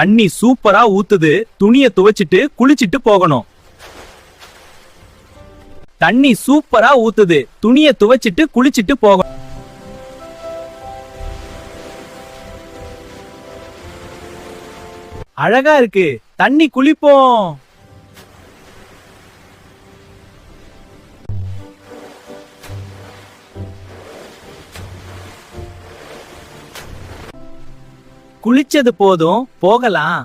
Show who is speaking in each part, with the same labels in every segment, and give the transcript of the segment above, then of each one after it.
Speaker 1: தண்ணி சூப்பரா ஊத்துது துணிய துவைச்சிட்டு குளிச்சிட்டு போகணும். தண்ணி சூப்பரா ஊத்துது துணிய துவைச்சிட்டு குளிச்சிட்டு போகணும். அழகா இருக்கு. தண்ணி குளிப்போம். குளிச்சது போதும் போகலாம்.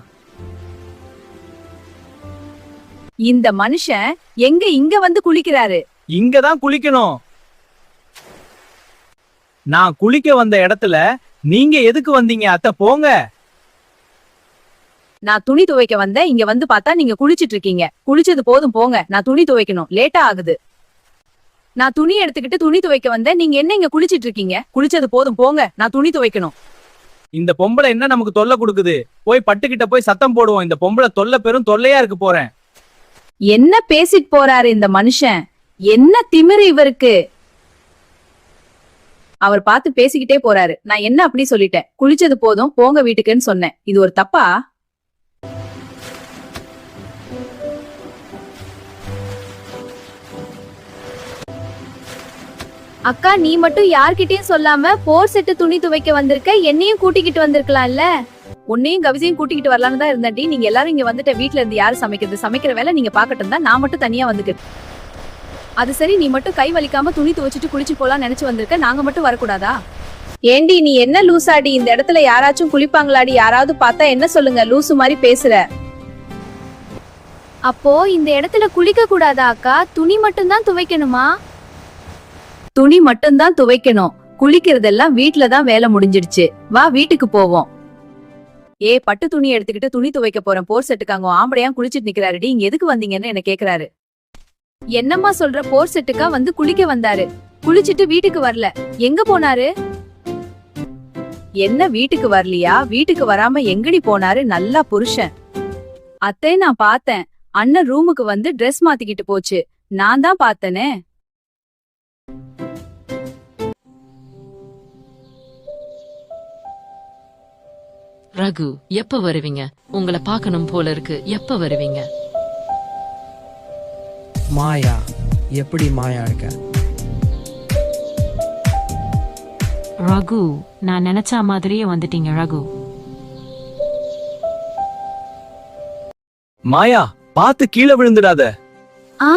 Speaker 2: இந்த மனுஷன் எங்க இங்க வந்து குளிக்கிறாரு?
Speaker 1: இங்க தான் குளிக்கணும். நான் குளிக்க வந்த இடத்துல நீங்க எதுக்கு வந்தீங்க? அத்தை போங்க.
Speaker 2: நான் துணி துவைக்க வந்தேன் இங்க வந்து பார்த்தா நீங்க குளிச்சிட்டு இருக்கீங்க குளிச்சது போதும் போங்க. நான் துணி துவைக்கணும். லேட்டா ஆகுது. நான் துணி எடுத்துக்கிட்டு துணி துவைக்க வந்தேன் நீங்க என்ன இங்க குளிச்சிட்டு இருக்கீங்க குளிச்சது போதும் போங்க. நான் துணி துவைக்கணும்.
Speaker 1: இந்த பொம்பளை என்ன நமக்கு தொல்லை கொடுக்குது? போய் பட்டுக்கிட்ட போய் சத்தம் போடுவோம். இந்த பொம்பளை தொல்லை பெரும் தொல்லையா இருக்கு போறேன்.
Speaker 2: என்ன பேசிட்டு போறாரு இந்த மனுஷன்? என்ன திமிரு இவருக்கு? அவர் பார்த்து பேசிக்கிட்டே போறாரு. நான் என்ன அப்படி சொல்லிட்டேன்? குளிச்சது போதும் போங்க வீட்டுக்குன்னு சொன்னேன். இது ஒரு தப்பா?
Speaker 3: அக்கா நீ மட்டும் யார்கிட்டயும் சொல்லாம போர் செட்டு துணி துவைக்க வந்திருக்க என்னையும் கூட்டிக்கிட்டு வந்திருக்கலாம்ல?
Speaker 2: உன்னையும் கவிசையும் கூட்டிக்கிட்டு வரலான்னு தான் இருந்தேன்டி. நீங்க எல்லாரும் இங்க வந்துட்ட வீட்ல இருந்து யாரு சமைக்கிறது? சமைக்கிற வேலை நீங்க பாக்கட்டும் தான். நான் மட்டும் தனியா வந்துக்கிறேன். அது சரி நீ மட்டும் கை வலிக்காம துணி துவைச்சிட்டு குளிச்சு போலாம் நினைச்சு வந்திருக்க. நாங்க மட்டும் வரக்கூடாதா? ஏண்டி நீ என்ன லூசாடி? இந்த இடத்துல யாராச்சும் குளிப்பாங்களாடி? யாராவது பார்த்தா என்ன சொல்லுங்க? லூசு மாதிரி பேசுற.
Speaker 3: அப்போ இந்த இடத்துல குளிக்க கூடாதா அக்கா? துணி மட்டும் தான் துவைக்கணுமா?
Speaker 2: துணி மட்டும்தான் துவைக்கணும். குளிக்கிறதெல்லாம் வீட்டுலதான் தான் வேலை முடிஞ்சிடுச்சு. வா வீட்டுக்கு போவோம். ஏ பட்டு துணி எடுத்துக்கிட்டு துணி துவைக்க போறேன். போர் செட்டுக்காங்க. ஆம்படையா குளிச்சிட்டு நிக்கிறாருடி. இங்க எதுக்கு வந்தீங்கன்னு என்ன கேக்குறாரு. என்னம்மா சொல்ற? போர் செட்டுக்கா வந்து குளிக்க வந்தாரு. குளிச்சிட்டு வீட்டுக்கு வரல. எங்க போனாரு? என்ன வீட்டுக்கு வரலையா? வீட்டுக்கு வராம எங்கடி போனாரு? நல்லா புருஷன். அத்தை நான் பார்த்தேன். அண்ணன் ரூமுக்கு வந்து ட்ரெஸ் மாத்திக்கிட்டு போச்சு. நான் தான் பார்த்தனே.
Speaker 4: ரகு எப்ப வருவீங்க? உங்களை பார்க்கணும் போல இருக்கு. எப்ப வருவீங்க?
Speaker 5: மாயா எப்படி மாயா இருக்க?
Speaker 6: ரகு நான் நினைச்ச மாதிரியே வந்துட்டீங்க ரகு.
Speaker 1: மாயா பார்த்து கீழே விழுந்துடாத.
Speaker 3: ஆ.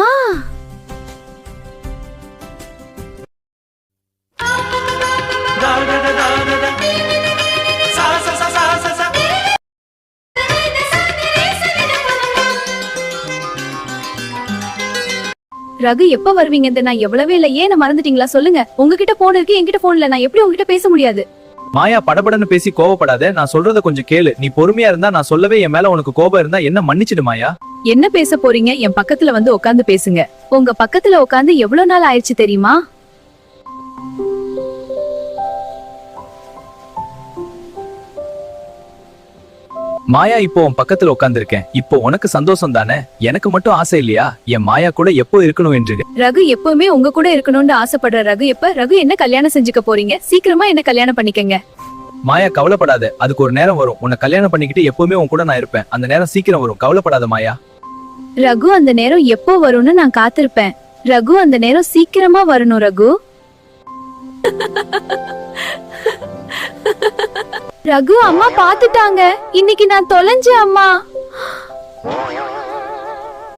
Speaker 2: ரகு எப்ப வருவீங்க நான் எவ்வளவே இல்ல. ஏன் மறந்துட்டீங்களா? சொல்லுங்க. உங்ககிட்ட போன் இருக்கு என்கிட்ட போன் இல்ல. நான் எப்படி உங்ககிட்ட பேச முடியாது?
Speaker 1: மாயா படபடன்னு பேசி கோவப்படாத. நான் சொல்றத கொஞ்சம் கேளு. நீ பொறுமையா இருந்தா நான் சொல்லவே என் மேல உனக்கு கோபம் இருந்தா என்ன மன்னிச்சிடு மாயா?
Speaker 2: என்ன பேச போறீங்க? என் பக்கத்துல வந்து உட்காந்து பேசுங்க.
Speaker 3: உங்க பக்கத்துல உட்காந்து எவ்வளவு நாள் ஆயிடுச்சு தெரியுமா?
Speaker 1: மாயா இப்போ உன் பக்கத்துல உட்கார்ந்திருக்கேன் இப்போ உனக்கு சந்தோஷம் தானே? எனக்கு மட்டும் ஆசை இல்லையா? என் மாயா கூட எப்போ இருக்கணும் என்று?
Speaker 2: ரகு எப்பவுமே உங்க கூட இருக்கணும்னு ஆசைப்படுற ரகு எப்ப? ரகு என்ன கல்யாணம் செஞ்சுக்க போறீங்க? சீக்கிரமா என்ன கல்யாணம் பண்ணிக்கங்க.
Speaker 1: மாயா கவலைப்படாத. அதுக்கு ஒரு நேரம் வரும். உன்னை கல்யாணம் பண்ணிக்கிட்டு எப்பவுமே உன் கூட நான் இருப்பேன். அந்த நேரம் சீக்கிரம் வரும். கவலைப்படாத மாயா.
Speaker 3: ரகு அந்த நேரம் எப்போ வரும்னு நான் காத்திருப்பேன். ரகு அந்த நேரம் சீக்கிரமா வரணும் ரகு. ரகு அம்மா பாத்துட்டாங்க இன்னைக்கு நான் தொலைஞ்சேன் அம்மா.